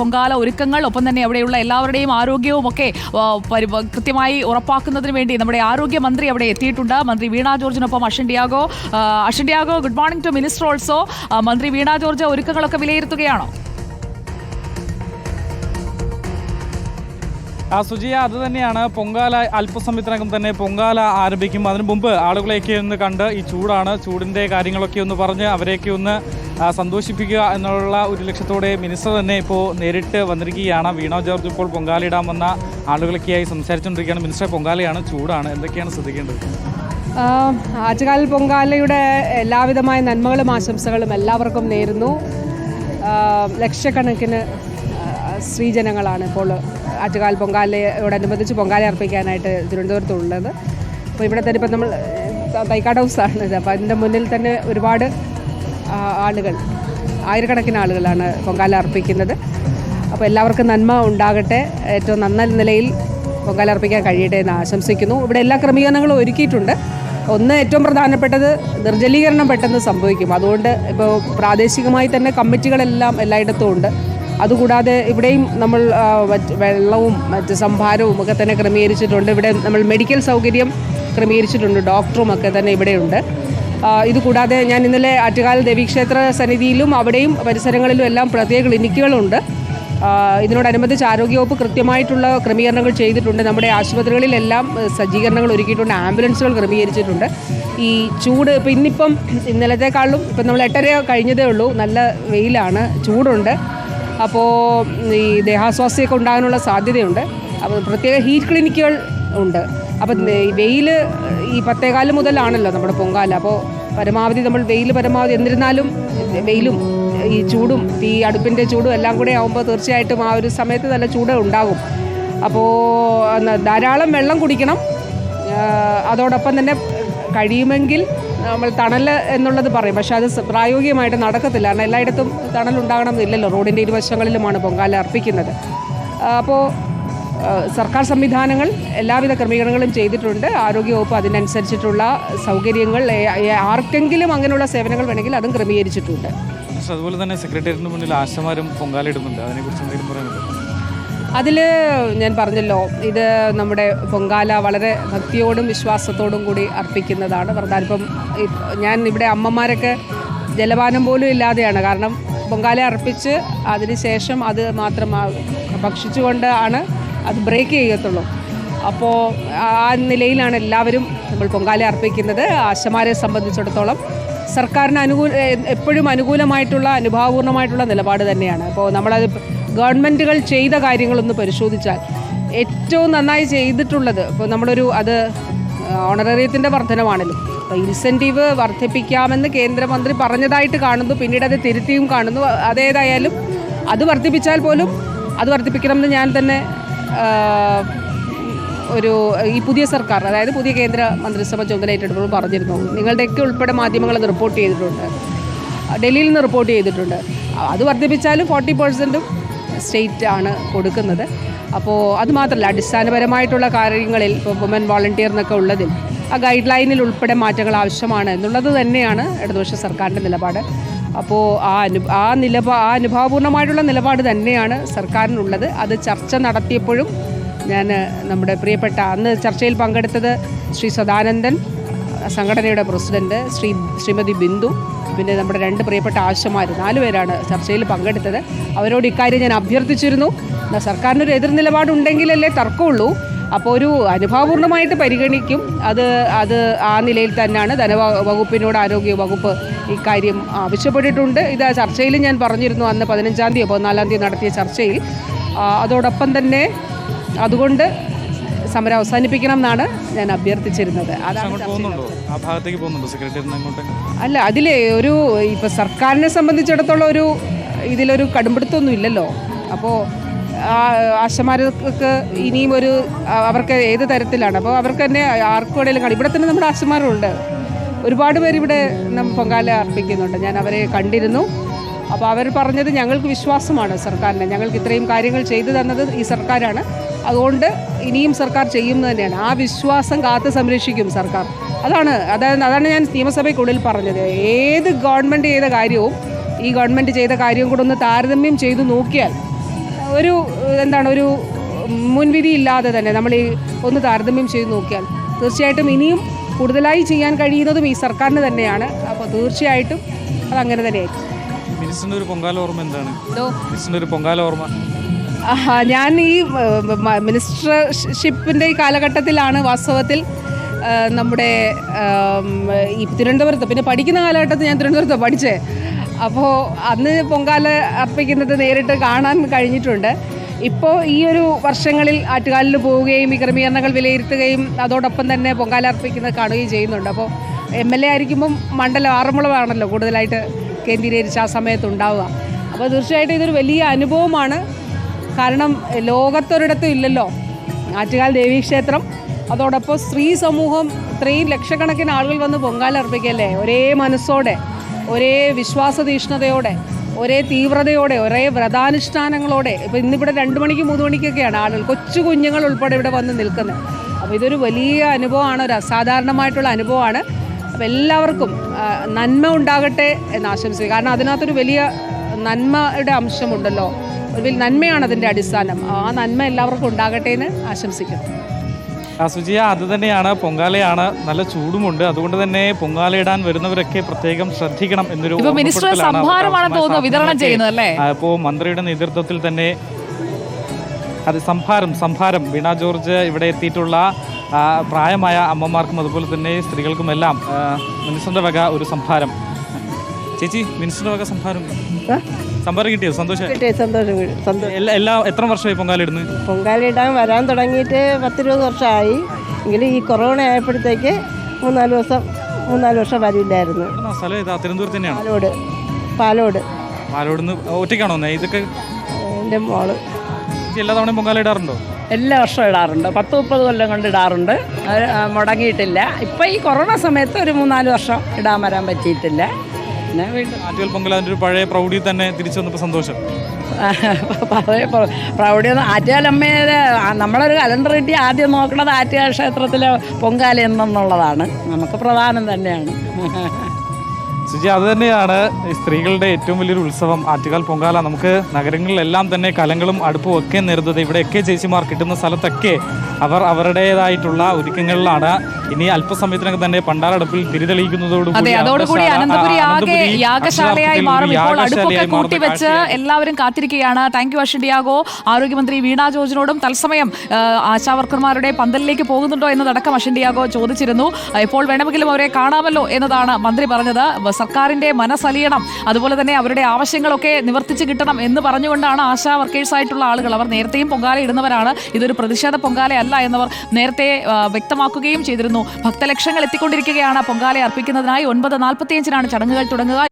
പൊങ്കാല ഒരുക്കങ്ങൾ ഒപ്പം തന്നെ അവിടെയുള്ള എല്ലാവരുടെയും ആരോഗ്യവും ഒക്കെ കൃത്യമായി ഉറപ്പാക്കുന്നതിന് വേണ്ടി നമ്മുടെ ആരോഗ്യമന്ത്രി അവിടെ എത്തിയിട്ടുണ്ട്. മന്ത്രി വീണ ജോർജിനൊപ്പം അഷൻ Diego. Good morning to minister also. മന്ത്രി വീണ ജോർജ് ഒരുക്കങ്ങളൊക്കെ വിലയിരുത്തുകയാണോ? ആ സുജിയ അത് തന്നെയാണ്. പൊങ്കാല അല്പസമയത്തിനകം തന്നെ പൊങ്കാല ആരംഭിക്കും. അതിനു മുമ്പ് ആളുകളെയൊക്കെ ഒന്ന് കണ്ട് ഈ ചൂടാണ് ചൂടിന്റെ കാര്യങ്ങളൊക്കെ ഒന്ന് പറഞ്ഞ് അവരെയൊക്കെ ഒന്ന് സന്തോഷിപ്പിക്കുക എന്നുള്ള ഒരു ലക്ഷ്യത്തോടെ മിനിസ്റ്റർ തന്നെ ഇപ്പോൾ നേരിട്ട് വന്നിരിക്കുകയാണ്. വീണോ ജോർജ് ഇപ്പോൾ പൊങ്കാലിടാൻ വന്ന ആളുകളൊക്കെയായി സംസാരിച്ചുകൊണ്ടിരിക്കുകയാണ്. മിനിസ്റ്റർ പൊങ്കാലയാണ് ചൂടാണ്. എന്തൊക്കെയാണ് ശ്രദ്ധിക്കേണ്ടത്? ആറ്റുകാൽ പൊങ്കാലയുടെ എല്ലാവിധമായ നന്മകളും ആശംസകളും എല്ലാവർക്കും നേരുന്നു. ലക്ഷക്കണക്കിന് സ്ത്രീജനങ്ങളാണ് ഇപ്പോൾ ആറ്റുകാൽ പൊങ്കാലയോടനുബന്ധിച്ച് പൊങ്കാല അർപ്പിക്കാനായിട്ട് തിരുവനന്തപുരത്തുള്ളത്. അപ്പോൾ ഇവിടെ തന്നെ ഇപ്പം നമ്മൾ തൈക്കാട് ഹൗസാണ് ഇത് അപ്പോൾ അതിന്റെ മുന്നിൽ തന്നെ ഒരുപാട് ആളുകൾ ആയിരക്കണക്കിന് ആളുകളാണ് പൊങ്കാല അർപ്പിക്കുന്നത്. അപ്പോൾ എല്ലാവർക്കും നന്മ ഉണ്ടാകട്ടെ. ഏറ്റവും നന്ന നിലയിൽ പൊങ്കാല അർപ്പിക്കാൻ കഴിയട്ടെ എന്ന് ആശംസിക്കുന്നു. ഇവിടെ എല്ലാ ക്രമീകരണങ്ങളും ഒരുക്കിയിട്ടുണ്ട്. ഒന്ന് ഏറ്റവും പ്രധാനപ്പെട്ടത് നിർജലീകരണം പെട്ടെന്ന് സംഭവിക്കും. അതുകൊണ്ട് ഇപ്പോൾ പ്രാദേശികമായി തന്നെ കമ്മിറ്റികളെല്ലാം എല്ലായിടത്തും ഉണ്ട്. അതുകൂടാതെ ഇവിടെയും നമ്മൾ വെള്ളവും മറ്റ് സംഭാരവും ഒക്കെ തന്നെ ക്രമീകരിച്ചിട്ടുണ്ട്. ഇവിടെ നമ്മൾ മെഡിക്കൽ സൗകര്യം ക്രമീകരിച്ചിട്ടുണ്ട്. ഡോക്ടറും ഒക്കെ തന്നെ ഇവിടെയുണ്ട്. ഇതുകൂടാതെ ഞാൻ ഇന്നലെ ആറ്റുകാൽ ദേവീക്ഷേത്ര സന്നിധിയിലും അവിടെയും പരിസരങ്ങളിലും എല്ലാം പ്രത്യേക ക്ലിനിക്കുകളുണ്ട്. ഇതിനോടനുബന്ധിച്ച് ആരോഗ്യവകുപ്പ് കൃത്യമായിട്ടുള്ള ക്രമീകരണങ്ങൾ ചെയ്തിട്ടുണ്ട്. നമ്മുടെ ആശുപത്രികളിലെല്ലാം സജ്ജീകരണങ്ങൾ ഒരുക്കിയിട്ടുണ്ട്. ആംബുലൻസുകൾ ക്രമീകരിച്ചിട്ടുണ്ട്. ഈ ചൂട് ഇപ്പം ഇന്നിപ്പം ഇന്നലത്തെക്കാളും ഇപ്പം നമ്മൾ എട്ടര കഴിഞ്ഞതേ ഉള്ളൂ. നല്ല വെയിലാണ്. ചൂടുണ്ട്. അപ്പോൾ ഈ ദേഹാസ്വാസ്ഥ്യമൊക്കെ ഉണ്ടാകാനുള്ള സാധ്യതയുണ്ട്. അപ്പോൾ പ്രത്യേക ഹീറ്റ് ക്ലിനിക്കുകൾ ഉണ്ട്. അപ്പം വെയിൽ ഈ പത്തേകാൽ മുതലാണല്ലോ നമ്മുടെ പൊങ്കാല. അപ്പോൾ പരമാവധി നമ്മൾ വെയിൽ പരമാവധി എന്നിരുന്നാലും വെയിലും ഈ ചൂടും ഈ അടുപ്പിന്റെ ചൂടും എല്ലാം കൂടെ ആകുമ്പോൾ തീർച്ചയായിട്ടും ആ ഒരു സമയത്ത് നല്ല ചൂട് ഉണ്ടാകും. അപ്പോൾ ധാരാളം വെള്ളം കുടിക്കണം. അതോടൊപ്പം തന്നെ കഴിയുമെങ്കിൽ നമ്മൾ തണൽ എന്നുള്ളത് പറയും. പക്ഷേ അത് പ്രായോഗികമായിട്ട് നടക്കത്തില്ല. കാരണം എല്ലായിടത്തും തണൽ ഉണ്ടാകണം എന്നില്ലല്ലോ റോഡിന്റെ ഇരുവശങ്ങളിലുമാണ് പൊങ്കാല അർപ്പിക്കുന്നത്. അപ്പോൾ സർക്കാർ സംവിധാനങ്ങൾ എല്ലാവിധ ക്രമീകരണങ്ങളും ചെയ്തിട്ടുണ്ട്. ആരോഗ്യവകുപ്പ് അതിനനുസരിച്ചിട്ടുള്ള സൗകര്യങ്ങൾ ആർക്കെങ്കിലും അങ്ങനെയുള്ള സേവനങ്ങൾ വേണമെങ്കിൽ അതും ക്രമീകരിച്ചിട്ടുണ്ട്. അതുപോലെ തന്നെ സെക്രട്ടേറിയറ്റിന് മുന്നിൽ ആശമാരും പൊങ്കാലിടുന്നുണ്ട് അതിനെക്കുറിച്ച് എന്തെങ്കിലും പറയാനുണ്ടോ അതിൽ ഞാൻ പറഞ്ഞല്ലോ ഇത് നമ്മുടെ പൊങ്കാല വളരെ ഭക്തിയോടും വിശ്വാസത്തോടും കൂടി അർപ്പിക്കുന്നതാണ്. പ്രധാനം ഞാൻ ഇവിടെ അമ്മമാരൊക്കെ ജലപാനം പോലും ഇല്ലാതെയാണ്. കാരണം പൊങ്കാല അർപ്പിച്ച് അതിനുശേഷം അത് മാത്രം ഭക്ഷിച്ചുകൊണ്ട് ആണ് അത് ബ്രേക്ക് ചെയ്യത്തുള്ളൂ. അപ്പോൾ ആ നിലയിലാണ് എല്ലാവരും നമ്മൾ പൊങ്കാല അർപ്പിക്കുന്നത്. ആശമാരെ സംബന്ധിച്ചിടത്തോളം സർക്കാരിന് അനുകൂല എപ്പോഴും അനുകൂലമായിട്ടുള്ള അനുഭാവപൂർണമായിട്ടുള്ള നിലപാട് തന്നെയാണ്. അപ്പോൾ നമ്മളത് ഗവൺമെന്റുകൾ ചെയ്ത കാര്യങ്ങളൊന്ന് പരിശോധിച്ചാൽ ഏറ്റവും നന്നായി ചെയ്തിട്ടുള്ളത് ഇപ്പോൾ നമ്മളൊരു അത് ഓണറേറിയത്തിന്റെ വർധനമാണല്ലോ അപ്പോൾ ഇൻസെന്റീവ് വർദ്ധിപ്പിക്കാമെന്ന് കേന്ദ്രമന്ത്രി പറഞ്ഞതായിട്ട് കാണുന്നു. പിന്നീട് അത് തിരുത്തിയും കാണുന്നു. അതേതായാലും അത് വർദ്ധിപ്പിച്ചാൽ പോലും അത് വർദ്ധിപ്പിക്കണമെന്ന് ഞാൻ തന്നെ ഒരു ഈ പുതിയ സർക്കാർ അതായത് പുതിയ കേന്ദ്ര മന്ത്രിസഭ ചുമതല ഏറ്റെടുക്കുമ്പോൾ പറഞ്ഞിരുന്നു. നിങ്ങളുടെയൊക്കെ ഉൾപ്പെടെ മാധ്യമങ്ങൾ അത് റിപ്പോർട്ട് ചെയ്തിട്ടുണ്ട്. ഡൽഹിയിൽ നിന്ന് റിപ്പോർട്ട് ചെയ്തിട്ടുണ്ട്. അത് വർദ്ധിപ്പിച്ചാലും ഫോർട്ടി പെർസെന്റും സ്റ്റേറ്റ് ആണ് കൊടുക്കുന്നത്. അപ്പോൾ അത് മാത്രമല്ല അടിസ്ഥാനപരമായിട്ടുള്ള കാര്യങ്ങളിൽ ഇപ്പോൾ വുമൻ വോളണ്ടിയർ എന്നൊക്കെ ഉള്ളതിൽ ആ ഗൈഡ് ലൈനിൽ ഉൾപ്പെടെ മാറ്റങ്ങൾ ആവശ്യമാണ് എന്നുള്ളത് തന്നെയാണ് ഇടതുപക്ഷ സർക്കാരിന്റെ നിലപാട്. അപ്പോൾ ആ അനു ആ നിലപാ ആ അനുഭാവപൂർണമായിട്ടുള്ള നിലപാട് തന്നെയാണ് സർക്കാരിനുള്ളത്. അത് ചർച്ച നടത്തിയപ്പോഴും ഞാൻ നമ്മുടെ പ്രിയപ്പെട്ട അന്ന് ചർച്ചയിൽ പങ്കെടുത്തത് ശ്രീ സദാനന്ദൻ സംഘടനയുടെ പ്രസിഡന്റ് ശ്രീ ശ്രീമതി ബിന്ദു പിന്നെ നമ്മുടെ രണ്ട് പ്രിയപ്പെട്ട ആശമാർ നാല് പേരാണ് ചർച്ചയിൽ പങ്കെടുത്തത്. അവരോട് ഇക്കാര്യം ഞാൻ അഭ്യർത്ഥിച്ചിരുന്നു. സർക്കാരിനൊരു എതിർ നിലപാടുണ്ടെങ്കിലല്ലേ തർക്കമുള്ളൂ. അപ്പോൾ ഒരു അനുഭാവപൂർണമായിട്ട് പരിഗണിക്കും. അത് അത് ആ നിലയിൽ തന്നെയാണ് ധനവ വകുപ്പിനോട് ആരോഗ്യ വകുപ്പ് ഇക്കാര്യം ആവശ്യപ്പെട്ടിട്ടുണ്ട്. ഇത് ചർച്ചയിൽ ഞാൻ പറഞ്ഞിരുന്നു അന്ന് പതിനഞ്ചാം തീയതി പതിനാലാം തീയതി നടത്തിയ ചർച്ചയിൽ. അതോടൊപ്പം തന്നെ അതുകൊണ്ട് സമരം അവസാനിപ്പിക്കണം എന്നാണ് ഞാൻ അഭ്യർത്ഥിച്ചിരുന്നത്. അല്ല അതിലെ ഒരു ഇപ്പോൾ സർക്കാരിനെ സംബന്ധിച്ചിടത്തോളം ഒരു ഇതിലൊരു കടുംപിടുത്തമൊന്നും ഇല്ലല്ലോ. അപ്പോൾ ആശമാർക്ക് ഇനിയും ഒരു അവർക്ക് ഏത് തരത്തിലാണ്? അപ്പോൾ അവർക്ക് തന്നെ ആർക്കും ഇടയിൽ കാണും. ഇവിടെ തന്നെ നമ്മുടെ ആശമാരുണ്ട് ഒരുപാട് പേര് ഇവിടെ പൊങ്കാല അർപ്പിക്കുന്നുണ്ട്. ഞാൻ അവരെ കണ്ടിരുന്നു. അപ്പോൾ അവർ പറഞ്ഞത് ഞങ്ങൾക്ക് വിശ്വാസമാണ് സർക്കാരിനെ. ഞങ്ങൾക്ക് ഇത്രയും കാര്യങ്ങൾ ചെയ്തു തന്നത് ഈ സർക്കാരാണ്. അതുകൊണ്ട് ഇനിയും സർക്കാർ ചെയ്യുന്നത് തന്നെയാണ്. ആ വിശ്വാസം കാത്തു സംരക്ഷിക്കും സർക്കാർ. അതാണ് അതായത് അതാണ് ഞാൻ നിയമസഭയ്ക്കുള്ളിൽ പറഞ്ഞത്. ഏത് ഗവൺമെന്റ് ചെയ്ത കാര്യവും ഈ ഗവൺമെന്റ് ചെയ്ത കാര്യവും കൂടെ ഒന്ന് താരതമ്യം ചെയ്തു നോക്കിയാൽ ഒരു എന്താണ് ഒരു മുൻവിധി ഇല്ലാതെ തന്നെ നമ്മൾ ഈ ഒന്ന് താരതമ്യം ചെയ്ത് നോക്കിയാൽ തീർച്ചയായിട്ടും ഇനിയും കൂടുതലായി ചെയ്യാൻ കഴിയുന്നതും ഈ സർക്കാരിന് തന്നെയാണ്. അപ്പോൾ തീർച്ചയായിട്ടും അതങ്ങനെ തന്നെയായിരിക്കും. മിനിസ്റ്ററിന്റെ ഒരു പൊങ്കാല ഓർമ്മ എന്താണ്? ഒരു പൊങ്കാല ഓർമ്മ. ഞാൻ ഈ മിനിസ്റ്റർഷിപ്പിന്റെ ഈ കാലഘട്ടത്തിലാണ് വാസ്തവത്തിൽ നമ്മുടെ ഈ തിരുവനന്തപുരത്ത് പിന്നെ പഠിക്കുന്ന കാലഘട്ടത്തിൽ ഞാൻ തിരുവനന്തപുരത്ത് പഠിച്ചേ. അപ്പോൾ അന്ന് പൊങ്കാല അർപ്പിക്കുന്നത് നേരിട്ട് കാണാൻ കഴിഞ്ഞിട്ടുണ്ട്. ഇപ്പോൾ ഈ ഒരു വർഷങ്ങളിൽ ആറ്റുകാലിൽ പോവുകയും ഈ ക്രമീകരണങ്ങൾ വിലയിരുത്തുകയും അതോടൊപ്പം തന്നെ പൊങ്കാല അർപ്പിക്കുന്നത് കാണുകയും ചെയ്യുന്നുണ്ട്. അപ്പോൾ എം എൽ എ ആയിരിക്കുമ്പം മണ്ഡലം ആറന്മുളവാണല്ലോ കൂടുതലായിട്ട് കേന്ദ്രീകരിച്ച് ആ സമയത്ത് ഉണ്ടാവുക. അപ്പോൾ തീർച്ചയായിട്ടും ഇതൊരു വലിയ അനുഭവമാണ്. കാരണം ലോകത്തൊരിടത്തും ഇല്ലല്ലോ ആറ്റുകാൽ ദേവീക്ഷേത്രം അതോടൊപ്പം സ്ത്രീ സമൂഹം ഇത്രയും ലക്ഷക്കണക്കിന് ആളുകൾ വന്ന് പൊങ്കാല അർപ്പിക്കല്ലേ? ഒരേ മനസ്സോടെ. ഒരേ വിശ്വാസതീഷ്ണതയോടെ ഒരേ തീവ്രതയോടെ ഒരേ വ്രതാനുഷ്ഠാനങ്ങളോടെ. ഇപ്പോൾ ഇന്നിവിടെ രണ്ട് മണിക്ക് മൂന്ന് മണിക്കൊക്കെയാണ് ആളുകൾ കൊച്ചു കുഞ്ഞുങ്ങൾ ഉൾപ്പെടെ ഇവിടെ വന്ന് നിൽക്കുന്നത്. അപ്പോൾ ഇതൊരു വലിയ അനുഭവമാണ് ഒരു അസാധാരണമായിട്ടുള്ള അനുഭവമാണ്. അപ്പോൾ എല്ലാവർക്കും നന്മ ഉണ്ടാകട്ടെ എന്ന് ആശംസിക്കുക കാരണം അതിനകത്തൊരു വലിയ നന്മയുടെ അംശമുണ്ടല്ലോ. ഒരു വലിയ നന്മയാണ് അതിന്റെ അടിസ്ഥാനം. ആ നന്മ എല്ലാവർക്കും ഉണ്ടാകട്ടെ എന്ന് ആശംസിക്കുന്നു. സുജിയ അത് തന്നെയാണ്. പൊങ്കാലയാണ് നല്ല ചൂടുമുണ്ട്. അതുകൊണ്ട് തന്നെ പൊങ്കാല ഇടാൻ വരുന്നവരൊക്കെ പ്രത്യേകം ശ്രദ്ധിക്കണം എന്നൊരു അപ്പോ മിനിസ്റ്റർ സംഭാരമാണെന്ന് തോന്നുന്നു വിതരണം ചെയ്യുന്നത് അല്ലേ? ഇപ്പോൾ മന്ത്രിയുടെ നേതൃത്വത്തിൽ തന്നെ അത് സംഭാരം സംഭാരം വീണ ജോർജ് ഇവിടെ എത്തിയിട്ടുള്ള പ്രായമായ അമ്മമാർക്കും അതുപോലെ തന്നെ സ്ത്രീകൾക്കും എല്ലാം മിനിസ്റ്ററുടെ വക ഒരു സംഭാരം ചേച്ചി മിനിസ്റ്ററുടെ വക സംഭാരം സംഭാരം കിട്ടിയോ? സന്തോഷം. കിട്ടിയ സന്തോഷം എല്ലാ എല്ലാ എത്ര വർഷമായി പൊങ്കാല പൊങ്കാലിടാൻ വരാൻ തുടങ്ങിയിട്ട് പത്തിരുപത് വർഷമായി. എങ്കിലും ഈ കൊറോണ ആയപ്പോഴത്തേക്ക് മൂന്നാൽ ദിവസം മൂന്നാൽ വർഷം വരില്ലായിരുന്നു. എവിടുന്നാ സ്ഥലം ഇതാ തിരുവനന്തപുരത്ത് തന്നെയാണ്? പാലോട് പാലോട്. പാലോട് ഒറ്റയ്ക്കാണോ? ഇതൊക്കെ എന്റെ മോൾ. എല്ലാ തവണയും പൊങ്കാല ഇടാറുണ്ടോ? എല്ലാ വർഷവും ഇടാറുണ്ട്. പത്ത് മുപ്പത് കൊല്ലം കൊണ്ട് ഇടാറുണ്ട്. മുടങ്ങിയിട്ടില്ല. ഇപ്പം ഈ കൊറോണ സമയത്ത് ഒരു മൂന്നാൽ വർഷം ഇടാൻ വരാൻ പറ്റിയിട്ടില്ല. പിന്നെ വീണ്ടും ആറ്റുകൽ പൊങ്കൽ അതിന്റെ ഒരു പഴയ പ്രൗഢി തന്നെ തിരിച്ചു വന്നപ്പോൾ സന്തോഷം. പ്രൗഢി ആറ്റുകാലമ്മയുടെ നമ്മളൊരു കലണ്ടർ കിട്ടി ആദ്യം നോക്കുന്നത് ആറ്റുകാൽ ക്ഷേത്രത്തിലെ പൊങ്കാല എന്നുള്ളതാണ് നമുക്ക് പ്രധാനം തന്നെയാണ്. സുജി അത് തന്നെയാണ് സ്ത്രീകളുടെ ഏറ്റവും വലിയൊരു ഉത്സവം ആറ്റുകാൽ പൊങ്കാല. നമുക്ക് നഗരങ്ങളിലെല്ലാം തന്നെ കലങ്ങളും അടുപ്പും ഒക്കെ നേരുന്നത് ഇവിടെയൊക്കെ ചേച്ചിമാർ കിട്ടുന്ന സ്ഥലത്തൊക്കെ അവർ അവരുടേതായിട്ടുള്ള ഒരുക്കങ്ങളിലാണ്. ഇനി അല്പസമയത്തിനകം തന്നെ പണ്ടാരടുപ്പിൽ തിരിതെളിയിക്കുന്നതോടുകൂടി യാഗശാലയായി മാറും. ഇപ്പോൾ അടുപ്പൊക്കെ കൂട്ടിവെച്ച് എല്ലാവരും കാത്തിരിക്കുകയാണ്. താങ്ക് യു അശ്വിൻ ഡിയാഗോ ആരോഗ്യമന്ത്രി വീണ ജോർജിനോടും തത്സമയം ആശാവർക്കർമാരുടെ പന്തലിലേക്ക് പോകുന്നുണ്ടോ എന്നതടക്കം ഡിയാഗോ ചോദിച്ചിരുന്നു. ഇപ്പോൾ എപ്പോൾ വേണമെങ്കിലും അവരെ കാണാമല്ലോ എന്നതാണ് മന്ത്രി പറഞ്ഞത്. സർക്കാരിന്റെ മനസ്സലിയണം അതുപോലെ തന്നെ അവരുടെ ആവശ്യങ്ങളൊക്കെ നിവർത്തിച്ച് കിട്ടണം എന്ന് പറഞ്ഞുകൊണ്ടാണ് ആശാ വർക്കേഴ്സ് ആയിട്ടുള്ള ആളുകൾ. അവർ നേരത്തെയും പൊങ്കാല ഇടുന്നവരാണ്. ഇതൊരു പ്രതിഷേധ പൊങ്കാല അല്ല എന്നവർ നേരത്തെ വ്യക്തമാക്കുകയും ചെയ്തിരുന്നു. ഭക്തലക്ഷങ്ങൾ എത്തിക്കൊണ്ടിരിക്കുകയാണ്. പൊങ്കാല അർപ്പിക്കുന്നതിനായി ഒൻപത് നാൽപ്പത്തിയഞ്ചിനാണ് ചടങ്ങുകൾ തുടങ്ങുക.